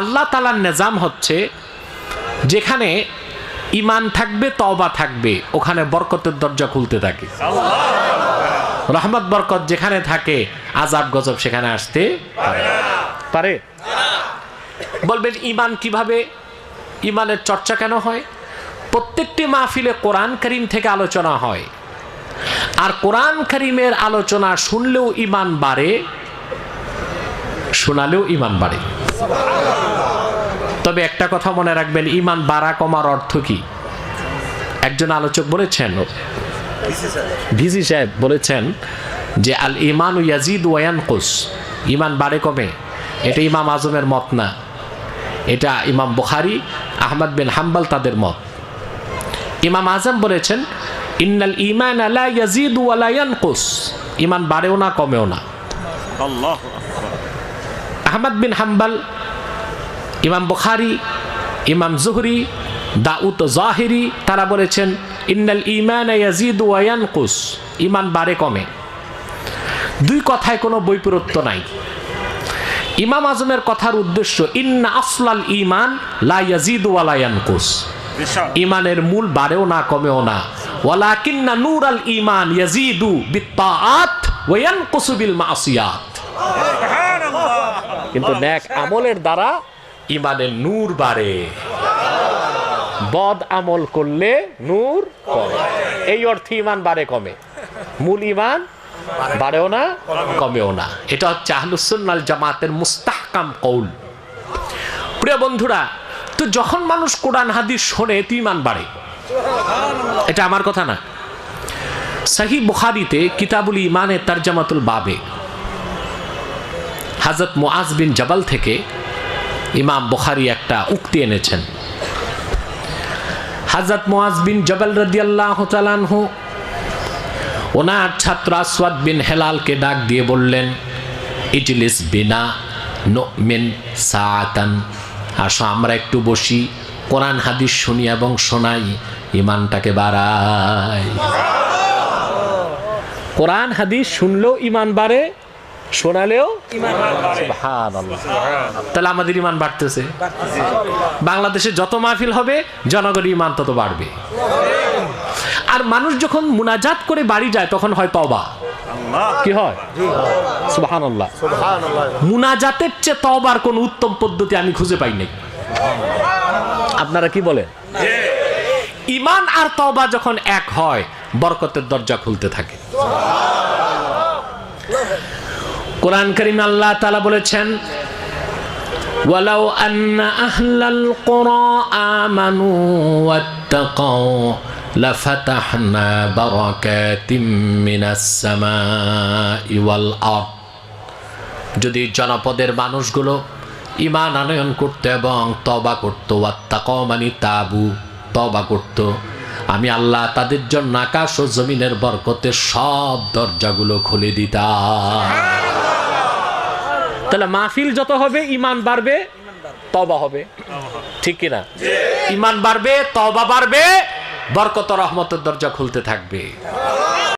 আল্লাহ তালার নিজাম হচ্ছে যেখানে ইমান থাকবে, তওবা থাকবে, ওখানে বরকতের দরজা খুলতে থাকে। রহমত, বরকত যেখানে থাকে আজাব গজব সেখানে আসতে পারে। বলবেন ইমান কীভাবে? ইমানের চর্চা কেন হয়? প্রত্যেকটি মাহফিলে কোরআন করিম থেকে আলোচনা হয়। আর কোরআন করিমের আলোচনা শুনলেও ইমান বাড়ে, শোনালেও ইমান বাড়ে। তবে একটা কথা মনে রাখবেন ইমান বাড়া কমার অর্থ কি? একজন আলোচক বলেছেন ভিজি সাহেব বলেছেন যে আল ইমান ইয়াজিদ ওয়ান কোস ইমান বাড়ে কমে। এটা ইমাম আজমের মত না। এটা ইমাম বুখারি আহমদ বিন হাম্বাল তাদের মত। ইমাম আজম বলেছেন ইন্নাল ইমান আলা ইয়াজিদ ওয়ালা ইয়ানকুস। ইমান বাড়েও না কমেও না। আল্লাহ আহমদ বিন হাম্বাল ইমাম বুখারি ইমাম জুহরি দাউদ জাহিরি তারা বলেছেন ইন্নাল ইমান ইয়াজিদ ওয়া ইয়ানকুস। ইমান বাড়ে কমে। দুই কথায় কোনো বৈপরীত্য নাই। ইমাম আজমের কথার উদ্দেশ্য ইন্না আফলাল ইমান লা ইয়াজিদ ওয়া ইয়ানকুস। ইমানের মূল বাড়েও না কমেও না। ওয়ালাকিন্না নূর আল ইমান ইয়াজিদু বিত্তাআত ওয়া ইয়ানকুসু বিল মাসিয়াত। কিন্তু নেক আমলের দ্বারা ইমানের নূর বাড়ে। বদ আমল করলে নূর কমে। এই অর্থে ইমান বাড়ে কমে। মূল ইমান বাড়েও না, কমেও না। এটা হচ্ছে আহলুসুন্নাল জামাতের মুস্তাহকাম কৌল প্রিয় বন্ধুরা, তো যখন মানুষ কোরআন, হাদিস শোনে, তো ইমান বাড়ে। এটা আমার কথা না। সাহি বুখারিতে কিতাবুল ইমানে তার জামাতুল বাবে। হাজরত মুআজ বিন জবাল থেকে ইমাম বুখারি একটা উক্তি এনেছেন। হাজরত মুআজ বিন জবাল রাদিয়াল্লাহু তাআলাহু ওনার ছাত্র আসওয়াদ বিন হেলালকে ডাক দিয়ে বললেন, ইজলিস বিনা নোমিন সাআতান। আসো, আমরা একটু বসি, কোরআন হাদিস শুনি এবং শোনাই ইমানটাকে বাড়াই। কোরআন হাদিস শুনলেও ইমান বাড়ে শোনালেও তাহলে আমাদের ইমান বাড়তেছে। বাংলাদেশে যত মাহফিল হবে জনগণের ইমান তত বাড়বে। আর মানুষ যখন মুনাজাত করে বাড়ি যায় তখন হয় তবা কি হয়? সুবহানাল্লাহ। মুনাজাতের চেয়ে তবার কোন উত্তম পদ্ধতি আমি খুঁজে পাই নাই। আপনারা কি বলেন? ইমান আর তবা যখন এক হয় বরকতের দরজা খুলতে থাকে। কোরআন করিম আল্লাহ তাআলা বলেছেন ولو أن أهل القرى آمنوا واتقوا لفتحنا بركات من السماء والأرض যদি জনপদের মানুষগুলো ইমান আনয়ন করত এবং তবা করত ওয়াত্তাক মানে তাবু তবা করত আমি আল্লাহ তাদের জন্য আকাশ ও জমিনের বরকতের সব দরজাগুলো খুলে দিতাম তাহলে মাহফিল যত হবে ইমান বাড়বে তবা হবে। ঠিক কিনা? ইমান বাড়বে তবা বাড়বে, বরকত রহমতের দরজা খুলতে থাকবে।